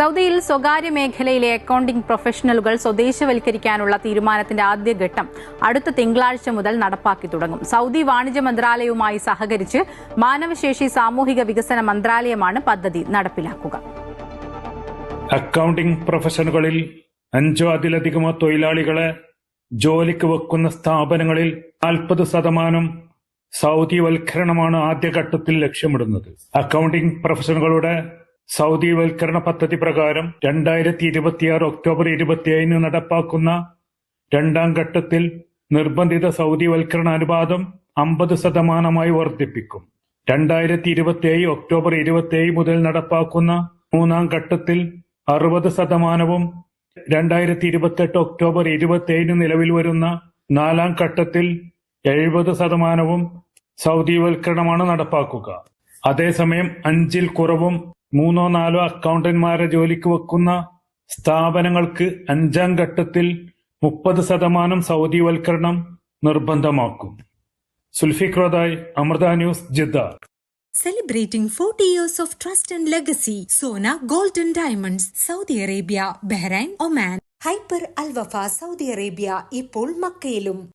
സൗദിയിൽ സ്വകാര്യ മേഖലയിലെ അക്കൌണ്ടിംഗ് പ്രൊഫഷണലുകൾ സ്വദേശവൽക്കരിക്കാനുള്ള തീരുമാനത്തിന്റെ ആദ്യഘട്ടം അടുത്ത തിങ്കളാഴ്ച മുതൽ നടപ്പാക്കി തുടങ്ങും. സൗദി വാണിജ്യ മന്ത്രാലയവുമായി സഹകരിച്ച് മാനവശേഷി സാമൂഹിക വികസന മന്ത്രാലയമാണ് പദ്ധതി നടപ്പിലാക്കുക. അക്കൌണ്ടിംഗ് പ്രൊഫഷണലുകളിൽ അഞ്ചോ അതിലധികമോ തൊഴിലാളികളെ ജോലിക്ക് വെക്കുന്ന സ്ഥാപനങ്ങളിൽ നാൽപ്പത് ശതമാനം സൗദിവൽക്കരണമാണ് ആദ്യഘട്ടത്തിൽ ലക്ഷ്യമിടുന്നത്. അക്കൌണ്ടിംഗ് പ്രൊഫഷനുകളുടെ സൗദിവൽക്കരണ പദ്ധതി പ്രകാരം രണ്ടായിരത്തി ഇരുപത്തിയാറ് ഒക്ടോബർ ഇരുപത്തിയേഴിന് നടപ്പാക്കുന്ന രണ്ടാം ഘട്ടത്തിൽ നിർബന്ധിത സൗദിവൽക്കരണ അനുപാതം അമ്പത് ശതമാനമായി വർദ്ധിപ്പിക്കും. രണ്ടായിരത്തി ഇരുപത്തിയേഴ് ഒക്ടോബർ ഇരുപത്തിയേഴ് മുതൽ നടപ്പാക്കുന്ന മൂന്നാം ഘട്ടത്തിൽ അറുപത് ശതമാനവും രണ്ടായിരത്തി ഇരുപത്തെട്ട് ഒക്ടോബർ ഇരുപത്തിയേഴിന് നിലവിൽ വരുന്ന നാലാം ഘട്ടത്തിൽ എഴുപത് ശതമാനവും സൗദിവൽക്കരണമാണ് നടപ്പാക്കുക. അതേസമയം അഞ്ചിൽ കുറവും മൂന്നോ നാലോ അക്കൗണ്ടന്മാരെ ജോലിക്ക് വെക്കുന്ന സ്ഥാപനങ്ങൾക്ക് അഞ്ചാം ഘട്ടത്തിൽ മുപ്പത് ശതമാനം സൗദിവൽക്കരണം നിർബന്ധമാക്കും. സുൽഫിക്രോദായ് Amrita news Jeddah. Celebrating 40 years of trust and legacy, Sona golden Diamonds, Saudi Arabia, Bahrain, Oman. Hyper അൽവഫ Saudi Arabia ഇപ്പോൾ മക്കയിലും.